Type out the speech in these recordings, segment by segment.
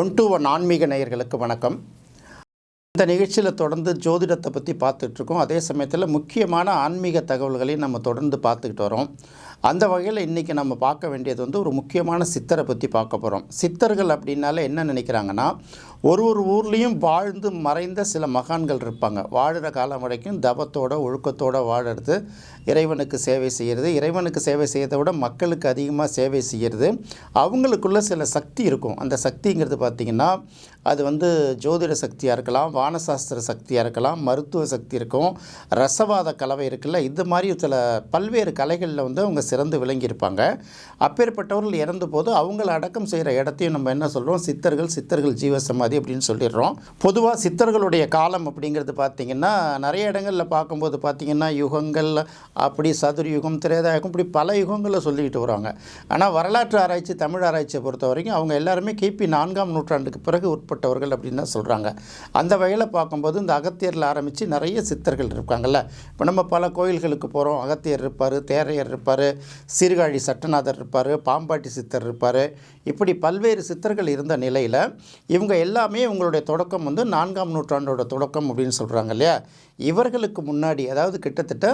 One to one ஆன்மீக நேயர்களுக்கு வணக்கம். இந்த நிகழ்ச்சியில் தொடர்ந்து ஜோதிடத்தை பற்றி பார்த்துட்ருக்கோம் அதே சமயத்தில் முக்கியமான ஆன்மீக தகவல்களையும் நம்ம தொடர்ந்து பார்த்துக்கிட்டு வரோம். அந்த வகையில் இன்றைக்கி நம்ம பார்க்க வேண்டியது வந்து ஒரு முக்கியமான சித்தரை பற்றி பார்க்க போகிறோம் சித்தர்கள் அப்படின்னால என்ன நினைக்கிறாங்கன்னா ஒரு ஒரு ஊர்லேயும் வாழ்ந்து மறைந்த சில மகான்கள் இருப்பாங்க. வாழ்கிற காலம் வரைக்கும் தபத்தோட ஒழுக்கத்தோடு வாழறது இறைவனுக்கு சேவை செய்கிறது இறைவனுக்கு சேவை செய்கிறத விட மக்களுக்கு அதிகமாக சேவை செய்கிறது அவங்களுக்குள்ள சில சக்தி இருக்கும். அந்த சக்திங்கிறது பார்த்திங்கன்னா அது வந்து ஜோதிட சக்தியாக இருக்கலாம் வானசாஸ்திர சக்தியாக இருக்கலாம் மருத்துவ சக்தி இருக்கும் ரசவாத கலவை இருக்குல்ல இது மாதிரி சில பல்வேறு கலைகளில் வந்து அவங்க சிறந்து விளங்கியிருப்பாங்க. அப்பேற்பட்டவர்கள் இறந்த போது அவங்கள அடக்கம் செய்கிற இடத்தையும் நம்ம என்ன சொல்கிறோம் சித்தர்கள் சித்தர்கள் ஜீவசமாதி அப்படின்னு சொல்லிடுறோம். பொதுவாக சித்தர்களுடைய காலம் அப்படிங்கிறது பார்த்திங்கன்னா நிறைய இடங்களில் பார்க்கும்போது பார்த்திங்கன்னா யுகங்கள் அப்படி சதுர்யுகம் திரேதாயுகம் இப்படி பல யுகங்களில் சொல்லிக்கிட்டு வராங்க. ஆனால் வரலாற்று ஆராய்ச்சி தமிழ் ஆராய்ச்சியை பொறுத்த வரைக்கும் அவங்க எல்லாருமே கிபி நான்காம் நூற்றாண்டுக்கு பிறகு உட்பட்டவர்கள் அப்படின்னு தான் சொல்கிறாங்க அந்த வகையில் பார்க்கும்போது இந்த அகத்தியரில் ஆரம்பித்து நிறைய சித்தர்கள் இருக்காங்கல்ல. இப்போ நம்ம பல கோயில்களுக்கு போகிறோம் அகத்தியர் இருப்பார் தேரையர் இருப்பார். சீர்காழி சட்டநாதர் இருப்பார் பாம்பாட்டி சித்தர் இருப்பார். இப்படி பல்வேறு சித்தர்கள் இருந்த நிலையில் இவங்க எல்லாமே இவங்களுடைய தொடக்கம் வந்து நான்காம் நூற்றாண்டோட தொடக்கம் அப்படின்னு சொல்கிறாங்க இல்லையா? இவர்களுக்கு முன்னாடி அதாவது கிட்டத்தட்ட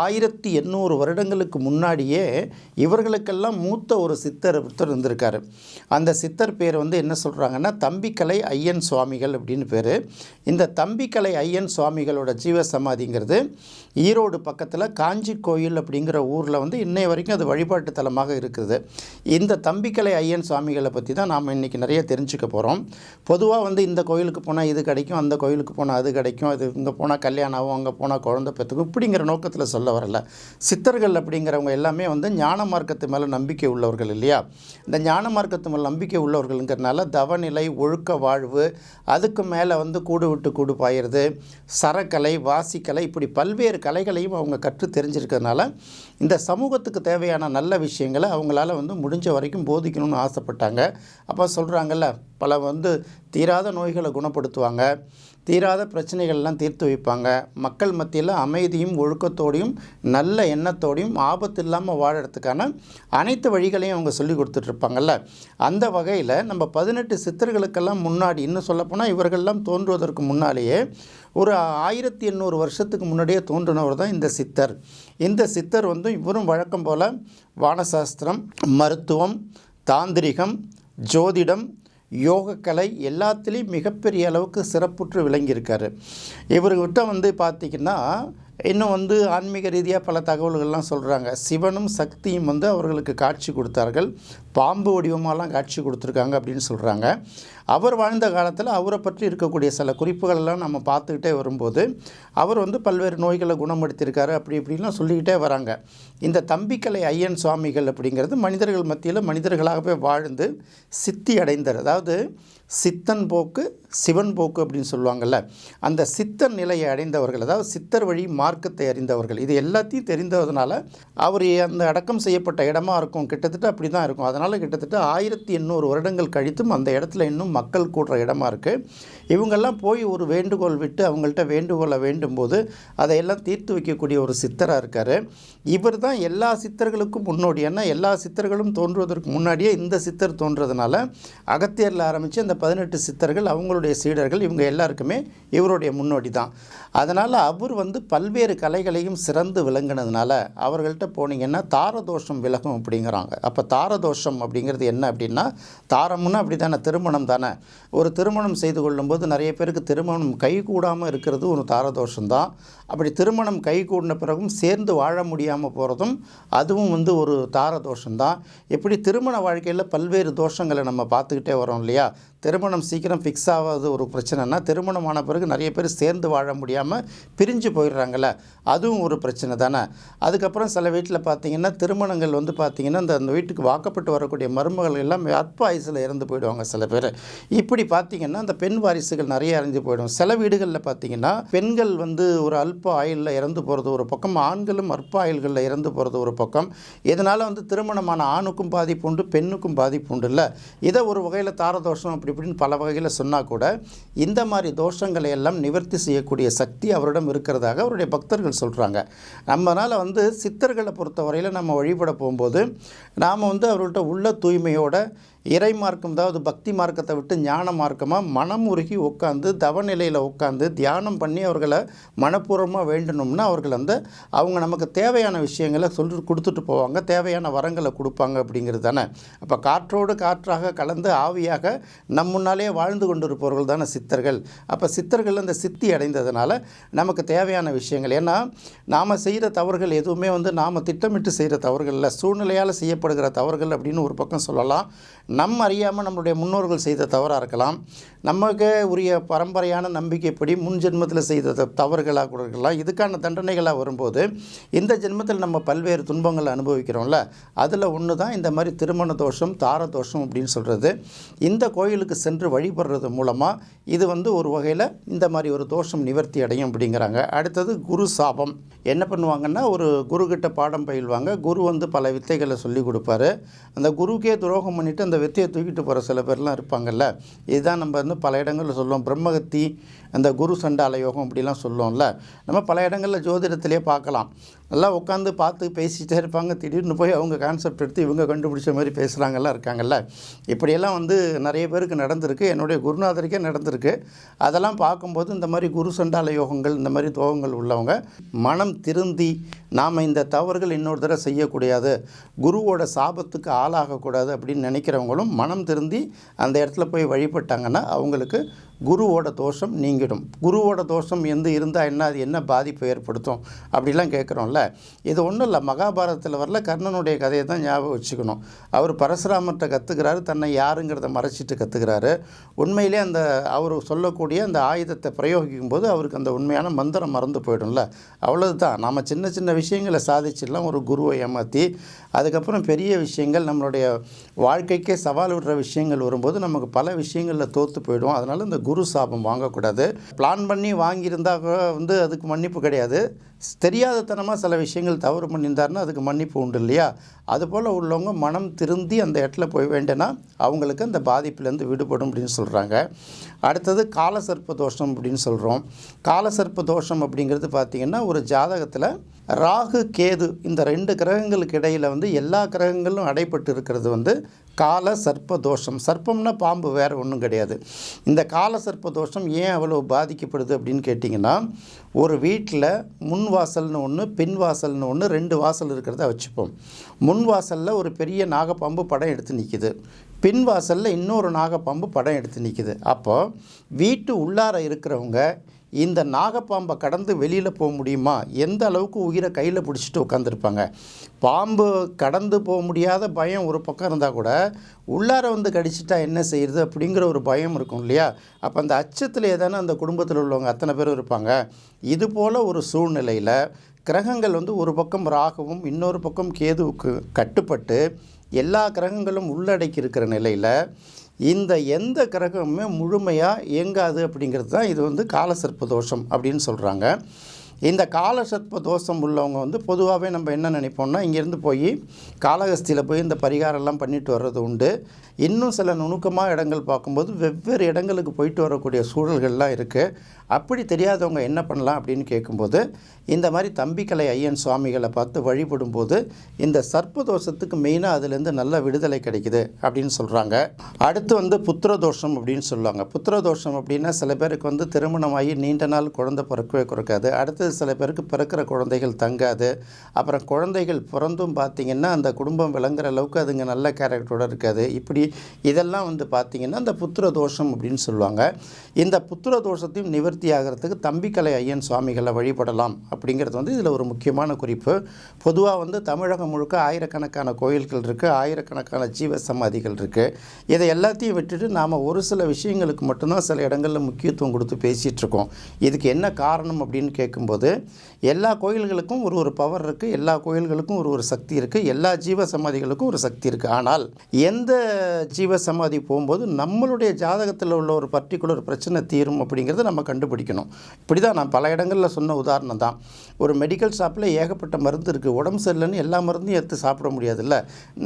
ஆயிரத்தி எண்ணூறு வருடங்களுக்கு முன்னாடியே இவர்களுக்கெல்லாம் மூத்த ஒரு சித்தர் ஒருத்தர் இருந்திருக்கார். அந்த சித்தர் பேர் வந்து என்ன சொல்கிறாங்கன்னா தம்பிக்கலை ஐயன் சுவாமிகள் அப்படின்னு பேர். இந்த தம்பிக்கலை ஐயன் சுவாமிகளோட ஜீவ சமாதிங்கிறது ஈரோடு பக்கத்தில் காஞ்சி கோயில் அப்படிங்கிற ஊரில் வந்து இன்னைய வரைக்கும் அது வழிபாட்டு தலமாக இருக்குது. இந்த தம்பிக்கலை ஐயன் சுவாமிகளை பற்றி தான் நாம் இன்றைக்கி நிறைய தெரிஞ்சுக்க போகிறோம் பொதுவாக வந்து இந்த கோயிலுக்கு போனால் இது கிடைக்கும் அந்த கோயிலுக்கு போனால் அது கிடைக்கும் அது இங்கே போனால் கல்யாணம் ஆகும் அங்கே போனால் குழந்தை பெற்றுக்கும் இப்படிங்கிற நோக்கத்தில் சொல்ல வரல. சித்தர்கள் அப்படிங்கிறவங்க எல்லாமே வந்து ஞான மார்க்கத்து மேலே நம்பிக்கை உள்ளவர்கள் இல்லையா? இந்த ஞான மார்க்கத்து மேலே நம்பிக்கை உள்ளவர்கள்ங்கிறனால தவநிலை ஒழுக்க வாழ்வு அதுக்கு மேலே வந்து கூடு விட்டு கூடு பாயிறது சரக்கலை வாசிக்கலை இப்படி பல்வேறு கலைகளையும் அவங்க கற்று தெரிஞ்சிருக்கிறதுனால இந்த சமூகத்துக்கு தேவையான நல்ல விஷயங்களை அவங்களால வந்து முடிஞ்ச வரைக்கும் போதிக்கணும்னு ஆசைப்பட்டாங்க. அப்போ சொல்கிறாங்கல்ல பல வந்து தீராத நோய்களை குணப்படுத்துவாங்க. தீராத பிரச்சனைகள்லாம் தீர்த்து வைப்பாங்க. மக்கள் மத்தியில் அமைதியும் ஒழுக்கத்தோடையும் நல்ல எண்ணத்தோடையும் ஆபத்து இல்லாமல் வாழறதுக்கான அனைத்து வழிகளையும் அவங்க சொல்லி கொடுத்துட்ருப்பாங்கல்ல. அந்த வகையில் நம்ம பதினெட்டு சித்தர்களுக்கெல்லாம் முன்னாடி இன்னும் சொல்லப்போனால் இவர்கள்லாம் தோன்றுவதற்கு முன்னாலேயே ஒரு ஆயிரத்தி எண்ணூறு வருஷத்துக்கு முன்னாடியே தோன்றினவர் தான் இந்த சித்தர். இந்த சித்தர் வந்து இவரும் வழக்கம் போல் வானசாஸ்திரம் மருத்துவம் தாந்திரிகம் ஜோதிடம் யோகக்கலை எல்லாத்துலேயும் மிகப்பெரிய அளவுக்கு சிறப்புற்று விளங்கியிருக்காரு. இவர்கிட்ட வந்து பார்த்திங்கன்னா இன்னும் வந்து ஆன்மீக ரீதியாக பல தகவல்கள்லாம் சொல்கிறாங்க சிவனும் சக்தியும் வந்து அவர்களுக்கு காட்சி கொடுத்தார்கள். பாம்பு வடிவமாலாம் காட்சி கொடுத்துருக்காங்க அப்படின்னு சொல்கிறாங்க அவர் வாழ்ந்த காலத்தில் அவரை பற்றி இருக்கக்கூடிய சில குறிப்புகளெல்லாம் நம்ம பார்த்துக்கிட்டே வரும்போது அவர் வந்து பல்வேறு நோய்களை குணப்படுத்தியிருக்காரு அப்படி இப்படிலாம் சொல்லிக்கிட்டே வராங்க. இந்த தம்பிக்கலை ஐயன் சுவாமிகள் அப்படிங்கிறது மனிதர்கள் மத்தியில் மனிதர்களாகவே வாழ்ந்து சித்தி அடைந்தார் அதாவது சித்தன் போக்கு சிவன் போக்கு அப்படின்னு சொல்லுவாங்கள்ல அந்த சித்தர் நிலையை அடைந்தவர்கள் அதாவது சித்தர் வழி மார்க்கத்தை அறிந்தவர்கள் இது எல்லாத்தையும் தெரிந்ததுனால அவர் அந்த அடக்கம் செய்யப்பட்ட இடமா இருக்கும் கிட்டத்தட்ட அப்படி தான் இருக்கும். அதனால் கிட்டத்தட்ட ஆயிரத்தி எண்ணூறு வருடங்கள் கழித்தும் அந்த இடத்துல இன்னும் மக்கள் கூடுற இடமா இருக்குது இவங்கெல்லாம் போய் ஒரு வேண்டுகோள் விட்டு அவங்கள்ட்ட வேண்டுகோளை வேண்டும் போது அதையெல்லாம் தீர்த்து வைக்கக்கூடிய ஒரு சித்தராக இருக்கார். இவர் தான் எல்லா சித்தர்களுக்கும் முன்னோடி. ஏன்னா எல்லா சித்தர்களும் தோன்றுவதற்கு முன்னாடியே இந்த சித்தர் தோன்றதுனால அகத்தியரில் ஆரம்பித்து அந்த பதினெட்டு சித்தர்கள் அவங்களுடைய சீடர்கள் இவங்க எல்லாருக்குமே இவருடைய முன்னோடி தான். அதனால் அவர் வந்து பல்வேறு கலைகளையும் சிறந்து விளங்கினதுனால அவர்கள்ட்ட போனீங்கன்னா தாரதோஷம் விலகும் அப்படிங்கிறாங்க. அப்போ தாரதோஷம் அப்படிங்கிறது என்ன அப்படின்னா தாரம்னு அப்படி தானே திருமணம் தானே. ஒரு திருமணம் செய்து கொள்ளும்போது நிறைய பேருக்கு திருமணம் கைகூடாமல் இருக்கிறது ஒரு தாரதோஷம் தான். அப்படி திருமணம் கைகூடின பிறகும் சேர்ந்து வாழ முடியாமல் போகிறதும் அதுவும் வந்து ஒரு தாரதோஷம் தான். எப்படி திருமண வாழ்க்கையில் பல்வேறு தோஷங்களை நம்ம பார்த்துக்கிட்டே வரோம் இல்லையா? திருமணம் சீக்கிரம் ஃபிக்ஸ் ஆகாத ஒரு பிரச்சனைனா திருமணம் ஆன பிறகு நிறைய பேர் சேர்ந்து வாழ முடியாமல் பிரிஞ்சு போயிடுறாங்கல்ல. அதுவும் ஒரு பிரச்சனை தானே. அதுக்கப்புறம் சில வீட்டில் பார்த்தீங்கன்னா திருமணங்கள் வந்து பார்த்திங்கன்னா அந்த அந்த வீட்டுக்கு வாக்கப்பட்டு வரக்கூடிய மருமகள் எல்லாம் அற்ப ஆயுசில் இறந்து போயிடுவாங்க சில பேர். இப்படி பார்த்திங்கன்னா அந்த பெண் வாரிசுகள் நிறைய இறந்து போயிடும். சில வீடுகளில் பார்த்திங்கன்னா பெண்கள் வந்து ஒரு அல்ப ஆயுளில் இறந்து போகிறது ஒரு பக்கம் ஆண்களும் அற்ப ஆயுள்களில் இறந்து போகிறது ஒரு பக்கம். இதனால் வந்து திருமணமான ஆணுக்கும் பாதிப்பு உண்டு பெண்ணுக்கும் பாதிப்பு உண்டு இல்லை இதை ஒரு வகையில் தாரதோஷம் அப்படி அப்படின்னு பல வகையில் சொன்னால் கூட இந்த மாதிரி தோஷங்களை எல்லாம் நிவர்த்தி செய்யக்கூடிய சக்தி அவரிடம் இருக்கிறதாக அவருடைய பக்தர்கள் சொல்கிறாங்க நம்மளால் வந்து சித்தர்களை பொறுத்தவரையில் நம்ம வழிபட போகும்போது நாம் வந்து அவர்கள்ட்ட உள்ள தூய்மையோட இறை மார்க்கம் அதாவது பக்தி மார்க்கத்தை விட்டு ஞான மார்க்கமாக மனம் உருகி உட்காந்து தவநிலையில் உட்காந்து தியானம் பண்ணி அவர்களை மனப்பூர்வமாக வேண்டணும்னா அவர்கள் வந்து அவங்க நமக்கு தேவையான விஷயங்களை சொல்லி கொடுத்துட்டு போவாங்க தேவையான வரங்களை கொடுப்பாங்க அப்படிங்கிறது தானே. அப்போ காற்றோடு காற்றாக கலந்து ஆவியாக நம் முன்னாலே வாழ்ந்து கொண்டிருப்பவர்கள் தானே சித்தர்கள். அப்போ சித்தர்கள் அந்த சித்தி அடைந்ததுனால நமக்கு தேவையான விஷயங்கள். ஏன்னா நாம் செய்கிற தவறுகள் எதுவுமே வந்து நாம் திட்டமிட்டு செய்கிற தவறுகள் இல்லை. சூழ்நிலையால் செய்யப்படுகிற தவறுகள் அப்படின்னு ஒரு பக்கம் சொல்லலாம். நம் அறியாமல் நம்மளுடைய முன்னோர்கள் செய்த தவறாக இருக்கலாம். நமக்கு உரிய பரம்பரையான நம்பிக்கைப்படி முன் ஜென்மத்தில் செய்த த- தவறுகளாக கூட இருக்கலாம். இதுக்கான தண்டனைகளாக வரும்போது இந்த ஜென்மத்தில் நம்ம பல்வேறு துன்பங்களை அனுபவிக்கிறோம்ல அதில் ஒன்று தான் இந்த மாதிரி திருமண தோஷம் தார தோஷம் அப்படின்னு சொல்கிறது இந்த கோயிலுக்கு சென்று வழிபடுறது மூலமாக இது வந்து ஒரு வகையில் இந்த மாதிரி ஒரு தோஷம் நிவர்த்தி அடையும் அப்படிங்கிறாங்க. அடுத்தது குரு சாபம். என்ன பண்ணுவாங்கன்னா ஒரு குருக்கிட்ட பாடம் பயில்வாங்க. குரு வந்து பல வித்தைகளை சொல்லி கொடுப்பாரு. அந்த குருக்கே துரோகம் பண்ணிவிட்டு அந்த வித்தையை தூக்கிட்டு போகிற சில பேர்லாம் இருப்பாங்கல்ல. இதுதான் நம்ம வந்து பல இடங்களில் சொல்லுவோம். பிரம்மகத்தி அந்த குரு சண்டால யோகம் அப்படிலாம் சொல்லுவோம்ல. நம்ம பல இடங்களில் ஜோதிடத்திலே பார்க்கலாம். நல்லா உட்காந்து பார்த்து பேசிகிட்டே இருப்பாங்க. திடீர்னு போய் அவங்க கான்செப்ட் எடுத்து இவங்க கண்டுபிடிச்ச மாதிரி பேசுகிறாங்கல்ல இருக்காங்கல்ல. இப்படியெல்லாம் வந்து நிறைய பேருக்கு நடந்திருக்கு. என்னுடைய குருநாதருக்கே நடந்திருக்கு. அதெல்லாம் பார்க்கும்போது இந்த மாதிரி குரு சண்டால யோகங்கள் இந்த மாதிரி தோகங்கள் உள்ளவங்க மனம் திருந்தி நாம் இந்த தவறுகள் இன்னொரு தடவை செய்யக்கூடாது குருவோட சாபத்துக்கு ஆளாகக்கூடாது அப்படின்னு நினைக்கிறவங்களும் மனம் திருந்தி அந்த இடத்துல போய் வழிபட்டாங்கன்னா அவங்களுக்கு குருவோட தோஷம் நீங்கிடும். குருவோட தோஷம் எந்த இருந்தால் என்ன அது என்ன பாதிப்பு ஏற்படுத்தும்? அப்படிலாம் கேட்குறோம்ல. இது ஒன்றும் இல்லை. மகாபாரதத்தில் வரல. கர்ணனுடைய கதையை தான் ஞாபகம் வச்சுக்கணும். அவர் பரசுராமர்கிட்ட கற்றுக்கிறாரு தன்னை யாருங்கிறத மறைச்சிட்டு கற்றுக்கிறாரு உண்மையிலே அந்த அவர் சொல்லக்கூடிய அந்த ஆயுதத்தை பிரயோகிக்கும் போது அவருக்கு அந்த உண்மையான மந்திரம் மறந்து போயிடும்ல. அவ்வளவுதான். நாம் சின்ன சின்ன விஷயங்களை சாதிச்சிடலாம் ஒரு குருவை ஏமாற்றி அதுக்கப்புறம் பெரிய விஷயங்கள் நம்மளுடைய வாழ்க்கைக்கே சவால் விடுற விஷயங்கள் வரும்போது நமக்கு பல விஷயங்களில் தோற்று போயிடும். அதனால் இந்த குரு சாபம் வாங்கக்கூடாது. பிளான் பண்ணி வாங்கியிருந்தா கூட வந்து அதுக்கு மன்னிப்பு கிடையாது. தெரியாதத்தனமாக சில விஷயங்கள் தவறு பண்ணியிருந்தாருன்னா அதுக்கு மன்னிப்பு உண்டு இல்லையா? அதுபோல் உள்ளவங்க மனம் திருந்தி அந்த இடத்துல போய் வேண்டேன்னா அவங்களுக்கு அந்த பாதிப்புலேருந்து விடுபடும் அப்படின்னு சொல்கிறாங்க அடுத்தது காலசர்ப்ப தோஷம் அப்படின்னு சொல்கிறோம் காலசர்ப்ப தோஷம் அப்படிங்கிறது பார்த்திங்கன்னா ஒரு ஜாதகத்தில் ராகு கேது இந்த ரெண்டு கிரகங்களுக்கு இடையில் வந்து எல்லா கிரகங்களும் அடைப்பட்டு இருக்கிறது வந்து கால சர்ப்ப தோஷம். சர்ப்பம்னா பாம்பு வேறு ஒன்றும் கிடையாது. இந்த கால சர்ப்ப தோஷம் ஏன் அவ்வளோ பாதிக்கப்படுது அப்படின்னு கேட்டிங்கன்னா ஒரு வீட்டில் முன் வாசல்னு ஒன்று பின் வாசல்னு ஒன்று ரெண்டு வாசல் இருக்கிறத வச்சுப்போம். முன் வாசலில் ஒரு பெரிய நாகப்பாம்பு படம் எடுத்து நிற்கிது பின் வாசலில் இன்னொரு நாகப்பாம்பு படம் எடுத்து நிற்கிது அப்போது வீட்டு உள்ளார இருக்கிறவங்க இந்த நாகப்பாம்பை கடந்து வெளியில் போக முடியுமா? எந்த அளவுக்கு உயிரை கையில் பிடிச்சிட்டு உட்காந்துருப்பாங்க பாம்பு கடந்து போக முடியாத பயம் ஒரு பக்கம் இருந்தால் கூட உள்ளார வந்து கடிச்சிட்டா என்ன செய்யுது அப்படிங்கிற ஒரு பயம் இருக்கும் இல்லையா? அப்போ அந்த அச்சத்தில் தானே அந்த குடும்பத்தில் உள்ளவங்க அத்தனை பேரும் இருப்பாங்க. இது போல் ஒரு சூழ்நிலையில் கிரகங்கள் வந்து ஒரு பக்கம் ராகுவும் இன்னொரு பக்கம் கேதுவுக்கு கட்டுப்பட்டு எல்லா கிரகங்களும் உள்ளடக்கி இருக்கிற நிலையில் இந்த எந்த கிரகமுமே முழுமையாக இயங்காது அப்படிங்கிறது தான் இது வந்து காலசர்ப்ப தோஷம் அப்படின்னு சொல்கிறாங்க இந்த காலசர்ப்ப தோஷம் உள்ளவங்க வந்து பொதுவாகவே நம்ம என்ன நினைப்போம்னா இங்கேருந்து போய் காளகஸ்தியில் போய் இந்த பரிகாரம்லாம் பண்ணிட்டு வர்றது உண்டு. இன்னும் சில நுணுக்கமாக இடங்கள் பார்க்கும்போது வெவ்வேறு இடங்களுக்கு போயிட்டு வரக்கூடிய சூழல்கள்லாம் இருக்குது அப்படி தெரியாதவங்க என்ன பண்ணலாம் அப்படின்னு கேட்கும்போது இந்த மாதிரி தம்பிக்கலை ஐயன் சுவாமிகளை பார்த்து வழிபடும்போது இந்த சர்ப்ப தோஷத்துக்கு மெயினாக அதுலேருந்து நல்ல விடுதலை கிடைக்குது அப்படின்னு சொல்கிறாங்க அடுத்து வந்து புத்திர தோஷம் அப்படின்னு சொல்லுவாங்க. புத்திர தோஷம் அப்படின்னா சில பேருக்கு வந்து திருமணமாகி நீண்ட நாள் குழந்தை பிறக்கவே குறைக்காது. அடுத்து சில பேருக்கு பிறக்கிற குழந்தைகள் தங்காது. அப்புறம் குழந்தைகள் பிறந்தும் பார்த்திங்கன்னா அந்த குடும்பம் விளங்குற அளவுக்கு அதுங்க நல்ல கேரக்டரோடு இருக்காது. இப்படி இதெல்லாம் வந்து பார்த்திங்கன்னா இந்த புத்திர தோஷம் அப்படின்னு சொல்லுவாங்க. இந்த புத்திர தோஷத்தையும் நிவர்த்தி ஆகிறதுக்கு தம்பிக்கலை ஐயன் சுவாமிகளை வழிபடலாம் அப்படிங்கிறது வந்து இதில் ஒரு முக்கியமான குறிப்பு. பொதுவாக வந்து தமிழகம் முழுக்க ஆயிரக்கணக்கான கோயில்கள் இருக்குது ஆயிரக்கணக்கான ஜீவ சமாதிகள் இருக்குது இதை எல்லாத்தையும் விட்டுட்டு நாம் ஒரு சில விஷயங்களுக்கு மட்டும்தான் சில இடங்களில் முக்கியத்துவம் கொடுத்து பேசிகிட்ருக்கோம் இதுக்கு என்ன காரணம் அப்படின்னு கேட்கும்போது எல்லா கோயில்களுக்கும் ஒரு ஒரு பவர் இருக்குது எல்லா கோயில்களுக்கும் ஒரு ஒரு சக்தி இருக்குது எல்லா ஜீவ சமாதிகளுக்கும் ஒரு சக்தி இருக்குது ஆனால் எந்த ஜீவ சமாதி போகும்போது நம்மளுடைய ஜாதகத்தில் உள்ள ஒரு பர்டிகுலர் பிரச்சனை தீரும் அப்படிங்கிறத நம்ம கண்டுபிடிக்கணும். இப்படி தான் நான் பல இடங்களில் சொன்ன உதாரணம் தான். ஒரு மெடிக்கல் ஷாப்பில் ஏகப்பட்ட மருந்து இருக்குது உடம்பு சரியில்லைன்னு எல்லா மருந்தையும் எடுத்து சாப்பிட முடியாதுல்ல.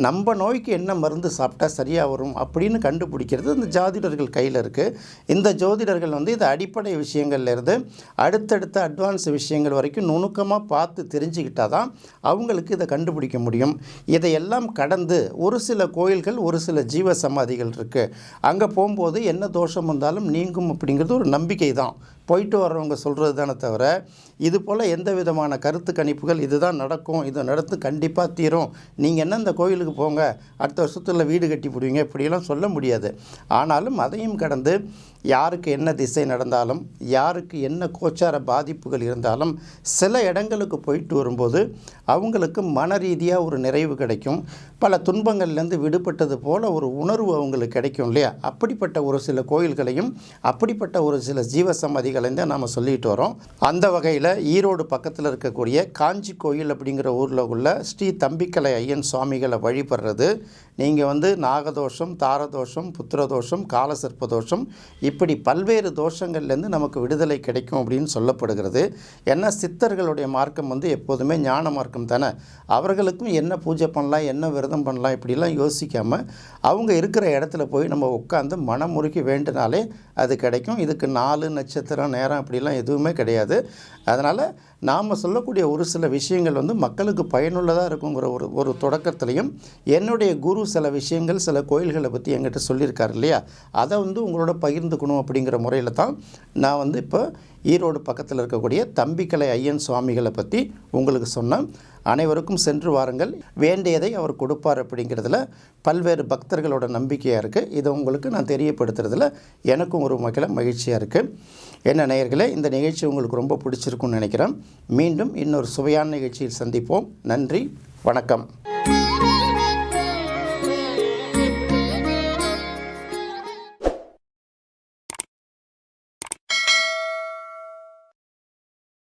நம்ம நோய்க்கு என்ன மருந்து சாப்பிட்டா சரியாக வரும் அப்படின்னு கண்டுபிடிக்கிறது இந்த ஜாதிடர்கள் கையில் இருக்குது இந்த ஜோதிடர்கள் வந்து இது அடிப்படை விஷயங்கள்லேருந்து அடுத்தடுத்த அட்வான்ஸ் விஷயம் விஷயங்கள் வரைக்கும் நுணுக்கமாக பார்த்து தெரிஞ்சுக்கிட்டால் தான் அவங்களுக்கு இதை கண்டுபிடிக்க முடியும். இதையெல்லாம் கடந்து ஒரு சில கோயில்கள் ஒரு சில ஜீவ சமாதிகள் இருக்குது அங்கே போகும்போது என்ன தோஷம் வந்தாலும் நீங்கும் அப்படிங்கிறது ஒரு நம்பிக்கை தான். போயிட்டு வர்றவங்க சொல்கிறது தானே தவிர இது போல் எந்த விதமான கருத்து கணிப்புகள் இதுதான் நடக்கும் இது நடத்து கண்டிப்பாக தீரும். நீங்கள் என்ன இந்த கோயிலுக்கு போங்க அடுத்த வருஷத்தில் வீடு கட்டி போடுவீங்க இப்படியெல்லாம் சொல்ல முடியாது. ஆனாலும் அதையும் கடந்து யாருக்கு என்ன திசை நடந்தாலும் யாருக்கு என்ன கோச்சார பாதிப்புகள் இருந்தாலும் சில இடங்களுக்கு போயிட்டு வரும்போது அவங்களுக்கு மன ரீதியாக ஒரு நிறைவு கிடைக்கும். பல துன்பங்கள்லேருந்து விடுபட்டது போல் ஒரு உணர்வு அவங்களுக்கு கிடைக்கும் இல்லையா? அப்படிப்பட்ட ஒரு சில கோயில்களையும் அப்படிப்பட்ட ஒரு சில ஜீவசமாதிகளையும் தான் நாம் சொல்லிட்டு வரோம். அந்த வகையில் ஈரோடு பக்கத்தில் இருக்கக்கூடிய காஞ்சி கோயில் அப்படிங்கிற ஊரில் உள்ள ஸ்ரீ தம்பிக்கலை ஐயன் சுவாமிகளை வழிபடுறது. நீங்கள் வந்து நாகதோஷம் தாரதோஷம் புத்திரதோஷம் காலசர்ப்ப தோஷம் இப்படி பல்வேறு தோஷங்கள்லேருந்து நமக்கு விடுதலை கிடைக்கும் அப்படின்னு சொல்லப்படுகிறது. ஏன்னா சித்தர்களுடைய மார்க்கம் வந்து எப்போதுமே ஞான மார்க்கம் தானே? அவர்களுக்கும் என்ன பூஜை பண்ணலாம் என்ன விரதம் பண்ணலாம் இப்படிலாம் யோசிக்காமல் அவங்க இருக்கிற இடத்துல போய் நம்ம உட்காந்து மனமுருகி வேண்டுனாலே அது கிடைக்கும். இதுக்கு நாலு நட்சத்திரம் நேரம் அப்படிலாம் எதுவுமே கிடையாது. அதனால் நாம் சொல்லக்கூடிய ஒரு சில விஷயங்கள் வந்து மக்களுக்கு பயனுள்ளதாக இருக்குங்கிற ஒரு ஒரு தொடக்கத்துலையும் என்னுடைய குரு சில விஷயங்கள் சில கோயில்களை பற்றி என்கிட்ட சொல்லியிருக்காரு இல்லையா? அதை வந்து உங்களோட பகிர்ந்துக்கணும் அப்படிங்கிற முறையில் தான் நான் வந்து இப்போ ஈரோடு பக்கத்தில் இருக்கக்கூடிய தம்பிக்கலை ஐயன் சுவாமிகளை பற்றி உங்களுக்கு சொன்னேன். அனைவருக்கும் சென்று வாருங்கள். வேண்டியதை அவர் கொடுப்பார் அப்படிங்கிறதுல பல்வேறு பக்தர்களோட நம்பிக்கையாக இருக்குது இதை உங்களுக்கு நான் தெரியப்படுத்துறதுல எனக்கும் ஒரு வகையில் மகிழ்ச்சியாக இருக்குது என்ன நேயர்களே இந்த நிகழ்ச்சி உங்களுக்கு ரொம்ப பிடிச்சிருக்குன்னு நினைக்கிறேன். மீண்டும் இன்னொரு சுவையான நிகழ்ச்சியில் சந்திப்போம். நன்றி வணக்கம்.